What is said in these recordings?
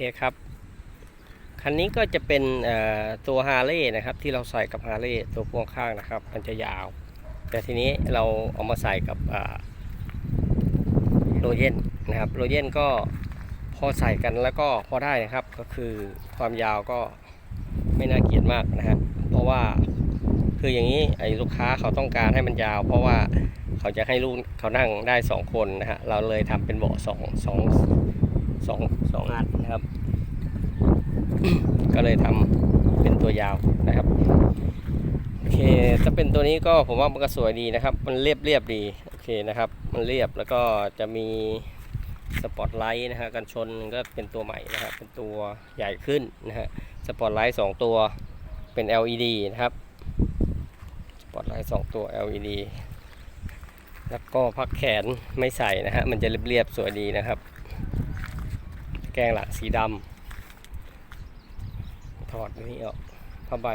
เคครับ คันนี้ก็จะเป็นตัวฮาร์เลย์นะครับ ที่เราใส่กับฮาร์เลย์ตัวพ่วงข้างนะครับ มันจะยาว แต่ทีนี้เราเอามาใส่กับโรเยนนะครับโรเยนก็พอใส่กันแล้วก็พอได้นะครับก็คือความยาวก็ไม่น่าเกลียดมากนะฮะเพราะว่าคืออย่างนี้ไอ้ลูกค้าเขาต้องการให้มันยาว เพราะว่าเขาจะให้ลูกเขานั่งได้สองคนนะฮะเราเลยทำเป็นเบาะสองสอง สองสองอันนะครับ ก็เลยทำเป็นตัวยาวนะครับโอเคถ้าเป็นตัวนี้ก็ผมว่ามันก็สวยดีนะครับ มันเรียบเรียบดีโอเคนะครับ มันเรียบแล้วก็จะมีสปอตไลท์นะฮะกันชนก็เป็นตัวใหม่นะครับเป็นตัวใหญ่ขึ้นนะฮะสปอตไลท์สองตัวเป็น LED นะครับสปอตไลท์สองตัว LED แล้วก็พักแขนไม่ใส่นะฮะมันจะเรียบๆสวยดีนะครับแกงลังสีดำถอดนี่ออกผ้าใบ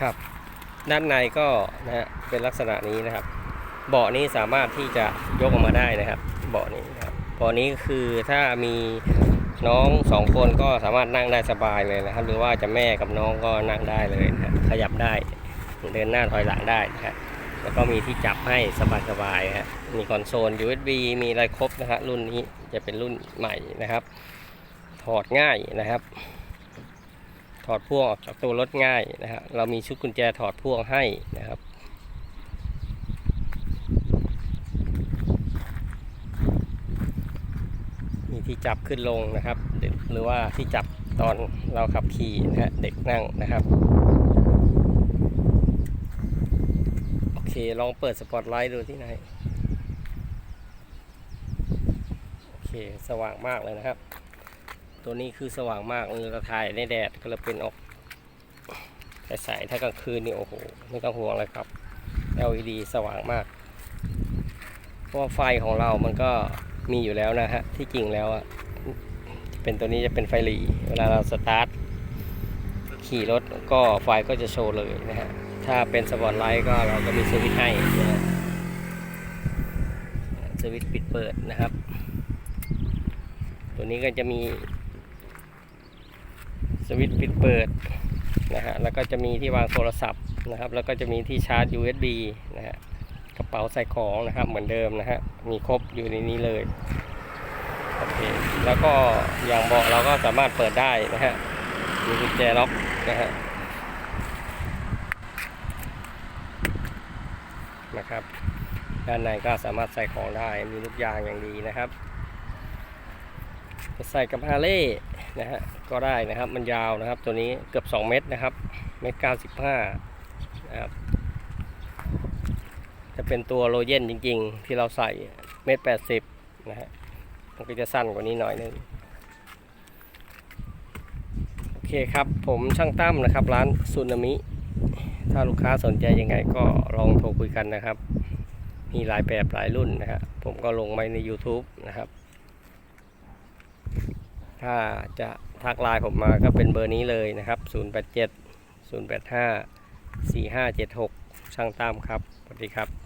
ครับ ด้านในก็นะฮะเป็นลักษณะนี้นะครับ เบาะนี้สามารถที่จะยกออกมาได้นะครับ เบาะนี้นะครับเบาะนี้คือถ้ามีน้องสองคนก็สามารถนั่งได้สบายเลยนะครับ หรือว่าจะแม่กับน้องก็นั่งได้เลยนะขยับได้เดินหน้าถอยหลังได้นะฮะแล้วก็มีที่จับให้สบายๆฮะมีคอนโซล USB มีอะไรครบนะฮะรุ่นนี้จะเป็นรุ่นใหม่นะครับ ถอดง่ายนะครับ ถอดพ่วงออกจากตัวรถง่ายนะฮะเรามีชุดกุญแจถอดพ่วงให้นะครับ มี ที่จับขึ้นลงนะครับหรือหรือว่าที่จับตอนเราขับขี่นะฮะเด็กนั่งนะครับโอเคลองเปิดสปอตไลท์ดูที่ไหนโอเคสว่างมากเลยนะครับ ตัวนี้คือสว่างมากเลยเราถ่ายในแดดก็เลยเป็นออกแต่ใสถ้ากลางคืนนี่โอ้โหไม่ต้องห่วงเลยครับ LED สว่างมาก เพราะไฟของเรามันก็ มีอยู่แล้วนะฮะ ที่จริงแล้วอะเป็นตัวนี้จะเป็นไฟหลี เวลาเราสตาร์ทขี่รถก็ไฟก็จะโชว์เลยนะฮะ ถ้าเป็นสปอร์ตไลท์ก็เราก็มีสวิตช์ให้นะฮะสวิตช์ปิดเปิดนะครับ ตัวนี้ก็จะมีสวิตช์ปิดเปิดนะฮะ แล้วก็จะมีที่วางโทรศัพท์นะครับ แล้วก็จะมีที่ชาร์จ USB นะฮะ กระเป๋าใส่ของนะครับ เหมือนเดิมนะฮะมีครบอยู่ในนี้เลยโอเคแล้วก็อย่างเบาะเราก็สามารถเปิดได้นะฮะมีกุญแจล็อกนะฮะนะครับ ด้านในก็สามารถใส่ของได้มีลูกยางอย่างดีนะครับใส่กับฮาเลย์นะฮะก็ได้นะครับมันยาวนะครับ ตัวนี้เกือบ 2 เมตรนะครับเมตรเก้าสิบห้านะครับ จะเป็นตัวโรเยนจริง ๆ ที่เราใส่เมตรแปดสิบนะฮะมันก็จะสั้นกว่านี้หน่อยนึงโอเคครับผมช่างตั้มนะครับ ร้านซูนามิ ถ้าลูกค้าสนใจยังไงก็ลองโทรคุยกันนะครับ มีหลายแบบหลายรุ่นนะฮะผมก็ลงไว้ใน YouTube นะครับ ถ้าจะทักไลน์ผมมาก็เป็นเบอร์นี้เลยนะครับ 087 085 4576 ช่างตั้มครับสวัสดีครับ